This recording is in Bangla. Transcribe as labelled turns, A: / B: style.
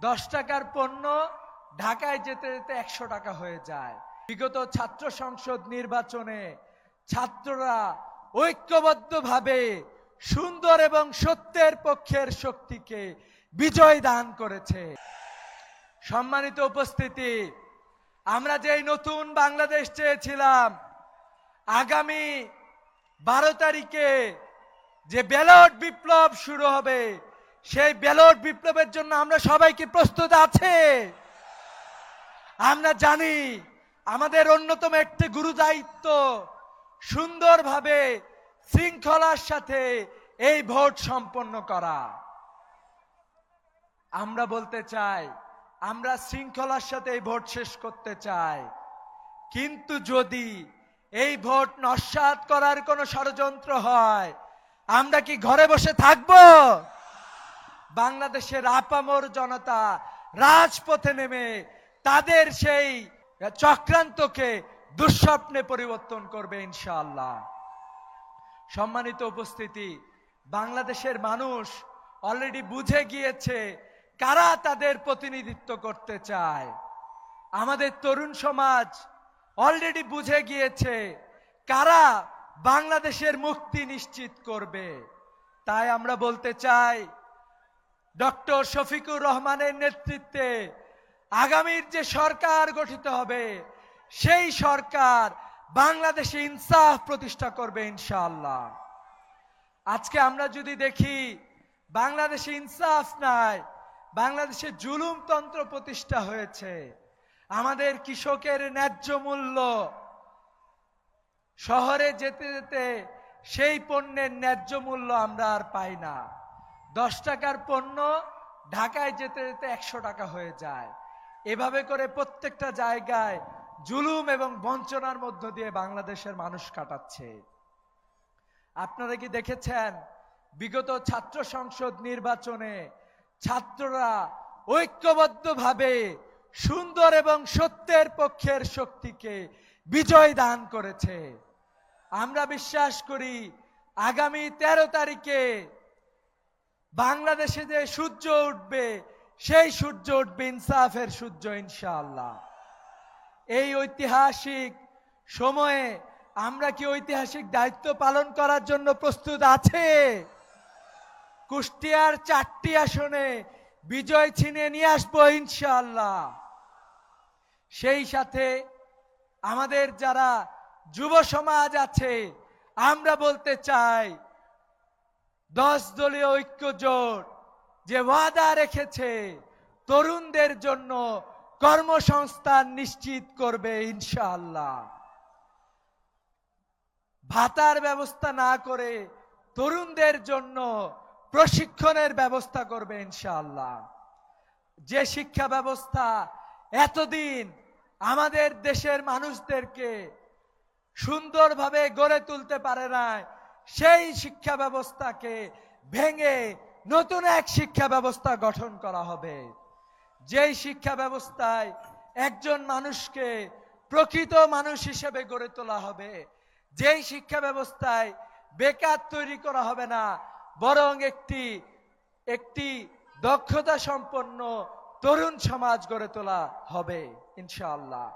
A: দশ টাকার পণ্য ঢাকায় যেতে যেতে একশো টাকা হয়ে যায়। বিগত ছাত্র সংসদ নির্বাচনে ছাত্ররা ঐক্যবদ্ধভাবে সুন্দর এবং সত্যের পক্ষের শক্তিকে বিজয় দান করেছে। সম্মানিত উপস্থিতি, আমরা যেই নতুন বাংলাদেশ চেয়েছিলাম, আগামী বারো তারিখে যে ব্যালট বিপ্লব শুরু হবে সেই ব্যালট বিপ্লবের জন্য আমরা সবাই কি প্রস্তুত আছে? আমরা জানি আমাদের অন্যতম একটি গুরু দায়িত্ব সুন্দরভাবে শৃঙ্খলার সাথে এই ভোট সম্পন্ন করা। আমরা বলতে চাই, আমরা শৃঙ্খলার সাথে এই ভোট শেষ করতে চাই। কিন্তু যদি এই ভোট নস্বাত করার কোনো ষড়যন্ত্র হয়, আমরা কি ঘরে বসে থাকব? বাংলাদেশের আপামর জনতা রাজপথে নেমে তাদের সেই চক্রান্তকে দুঃস্বপ্নে পরিবর্তন করবে ইনশাআল্লাহ। সম্মানিত উপস্থিতি, বাংলাদেশের মানুষ অলরেডি বুঝে গিয়েছে কারা তাদের প্রতিনিধিত্ব করতে চায়। আমাদের তরুণ সমাজ অলরেডি বুঝে গিয়েছে কারা বাংলাদেশের মুক্তি নিশ্চিত করবে। তাই আমরা বলতে চাই ডক্টর শফিকুর রহমানের নেতৃত্বে আগামীর যে সরকার গঠিত হবে, সেই সরকার বাংলাদেশে ইনসাফ প্রতিষ্ঠা করবে ইনশাআল্লাহ। আজকে আমরা যদি দেখি, বাংলাদেশে ইনসাফ নাই, বাংলাদেশে জুলুমতন্ত্র প্রতিষ্ঠা হয়েছে, আমাদের কৃষকের ন্যায্য মূল্য শহরে যেতে যেতে সেই পণ্যের ন্যায্য মূল্য আমরা আর পাই না। দশ টাকার পণ্য ঢাকায় যেতে যেতে একশো টাকা হয়ে যায়। এভাবে করে প্রত্যেকটা জায়গায় জুলুম এবং বঞ্চনার মধ্য দিয়ে বাংলাদেশের মানুষ কাটাচ্ছে। আপনারা কি দেখেছেন? বিগত ছাত্র সংসদ নির্বাচনে ছাত্ররা ঐক্যবদ্ধভাবে সুন্দর এবং সত্যের পক্ষের শক্তিকে বিজয় দান করেছে। আমরা বিশ্বাস করি, আগামী তেরো তারিখে বাংলাদেশে যে সূর্য উঠবে, সেই সূর্য উঠবে ইনসাফের সূর্য, ইনশাআল্লাহ। এই ঐতিহাসিক সময়ে আমরা কি ঐতিহাসিক দায়িত্ব পালন করার জন্য প্রস্তুত আছে? কুষ্টিয়ার চারটি আসনে বিজয় ছিনে নিয়ে আসব ইনশাআল্লাহ। সেই সাথে আমাদের যারা যুব সমাজ আছে, আমরা বলতে চাই দশ দলীয় ঐক্য জোট যে ওয়াদা রেখেছে তরুণদের জন্য কর্মসংস্থান নিশ্চিত করবে ইনশাআল্লাহ। ভাতার ব্যবস্থা না করে তরুণদের জন্য প্রশিক্ষণের ব্যবস্থা করবে ইনশাআল্লাহ। যে শিক্ষা ব্যবস্থা এতদিন আমাদের দেশের মানুষদেরকে সুন্দরভাবে গড়ে তুলতে পারে নাই সেই শিক্ষা ব্যবস্থাকে ভেঙে নতুন এক শিক্ষা ব্যবস্থা গঠন করা হবে। যেই শিক্ষা ব্যবস্থায় একজন মানুষকে প্রকৃত মানুষ হিসেবে গড়ে তোলা হবে, যেই শিক্ষা ব্যবস্থায় বেকার তৈরি করা হবে না, বরং একটি একটি দক্ষতা সম্পন্ন তরুণ সমাজ গড়ে তোলা হবে, ইনশাআল্লাহ।